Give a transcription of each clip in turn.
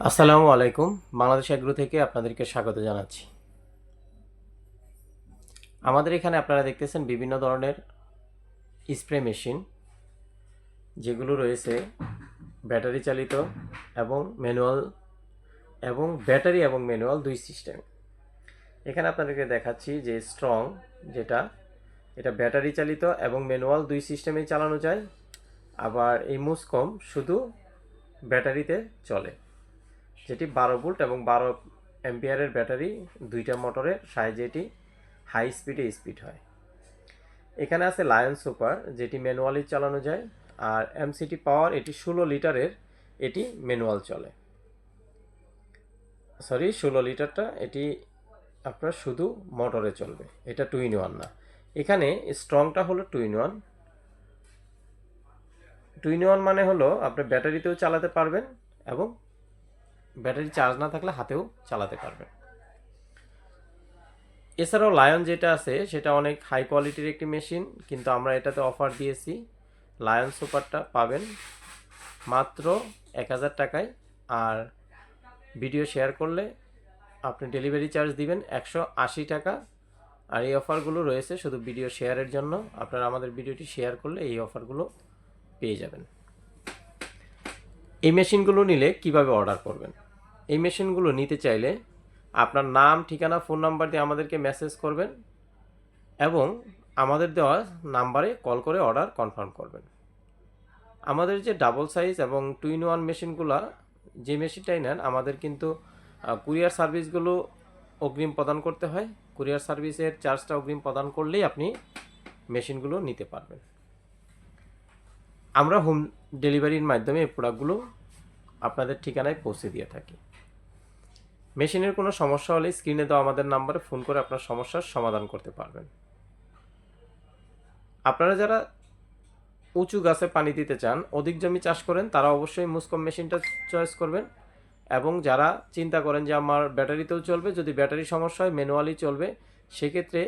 আসসালামু আলাইকুম। বাংলাদেশ এগ্রো থেকে আপনাদেরকে স্বাগত জানাচ্ছি। আমাদের এখানে আপনারা দেখতেছেন বিভিন্ন ধরনের স্প্রে মেশিন, যেগুলো রয়েছে ব্যাটারি চালিত এবং ম্যানুয়াল এবং ব্যাটারি এবং ম্যানুয়াল দুই সিস্টেম। এখানে আপনাদেরকে দেখাচ্ছি যে স্ট্রং যেটা, এটা ব্যাটারি চালিত এবং ম্যানুয়াল দুই সিস্টেমেই চালানো যায়, আবার এই মুসকম শুধু ব্যাটারিতে চলে। যেটি বারো ভোল্ট এবং বারো অ্যাম্পিয়ারের ব্যাটারি দুইটা মোটরের সাহায্যে এটি হাই স্পিডে স্পিড হয়। এখানে আছে লায়ন সুপার যেটি ম্যানুয়ালি চালানো যায়, আর এমসিটি পাওয়ার এটি ষোলো লিটারের, এটি ম্যানুয়াল চলে। সরি ষোলো লিটারটা এটি আপনার শুধু মোটরে চলবে, এটা টু ইন ওয়ান না। এখানে স্ট্রংটা হলো two in one two in one মানে হলো আপনি ব্যাটারিতেও চালাতে পারবেন এবং ব্যাটারি চার্জ না থাকলে হাতেও চালাতে পারবেন এছাড়াও লায়ন যেটা আছে, সেটা অনেক হাই কোয়ালিটির একটি মেশিন কিন্তু আমরা এটাতে অফার দিয়েছি। লায়ন সুপারটা পাবেন মাত্র এক হাজার টাকায়। আর ভিডিও শেয়ার করলে আপনি ডেলিভারি চার্জ দিবেন একশো আশি টাকা। আর এই অফারগুলো রয়েছে শুধু ভিডিও শেয়ারের জন্য। আপনারা আমাদের ভিডিওটি শেয়ার করলে এই অফারগুলো পেয়ে যাবেন। এই মেশিনগুলো নিলে কীভাবে অর্ডার করবেন? এই মেশিনগুলো নিতে চাইলে আপনার নাম, ঠিকানা, ফোন নাম্বার দিয়ে আমাদেরকে মেসেজ করবেন এবং আমাদের দেওয়া নাম্বারে কল করে অর্ডার কনফার্ম করবেন। আমাদের যে ডাবল সাইজ এবং টু ইন ওয়ান মেশিনগুলো, যে মেশিনটাই নেন, আমাদের কিন্তু কুরিয়ার সার্ভিসগুলো অগ্রিম প্রদান করতে হয়। কুরিয়ার সার্ভিসের চার্জটা অগ্রিম প্রদান করলেই আপনি মেশিনগুলো নিতে পারবেন। আমরা হোম ডেলিভারির মাধ্যমে এই প্রোডাক্টগুলো আপনাদের ঠিকানায় পৌঁছে দিয়ে থাকি। মেশিনের কোনো সমস্যা হলে স্ক্রিনে দেওয়া আমাদের নাম্বারে ফোন করে আপনার সমস্যার সমাধান করতে পারবেন। আপনারা যারা উঁচু গাছে পানি দিতে চান, অধিক জমি চাষ করেন, তারা অবশ্যই মুসকম মেশিনটা চয়েস করবেন এবং যারা চিন্তা করেন যে আমার ব্যাটারিতেও চলবে, যদি ব্যাটারি সমস্যা হয় ম্যানুয়ালি চলবে, সেক্ষেত্রে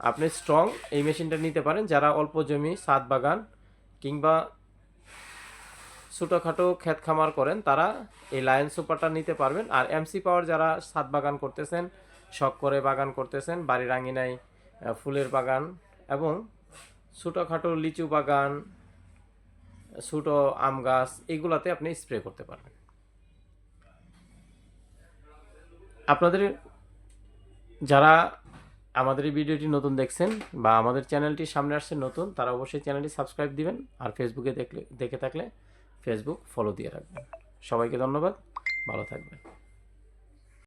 আপনি স্ট্রং এই মেশিনটা নিতে পারেন। যারা অল্প জমি, সাত বাগান কিংবা ছোটোখাটো ক্ষেত খামার করেন, তারা এই লায়ন সুপারটা নিতে পারবেন। আর এমসি পাওয়ার যারা সাত বাগান করতেছেন, শখ করে বাগান করতেছেন, বাড়ির আঙিনায় ফুলের বাগান এবং ছোটোখাটো লিচু বাগান, ছোটো আম গাছ, এগুলাতে আপনি স্প্রে করতে পারবেন। আপনাদের যারা আমাদের এই ভিডিওটি নতুন দেখছেন বা আমাদের চ্যানেলটি সামনে আসছে নতুন, তারা অবশ্যই চ্যানেলটি সাবস্ক্রাইব দিবেন আর ফেসবুকে দেখলে, দেখে থাকলে ফেসবুক ফলো দিয়ে রাখবেন। সবাইকে ধন্যবাদ ভালো থাকবেন।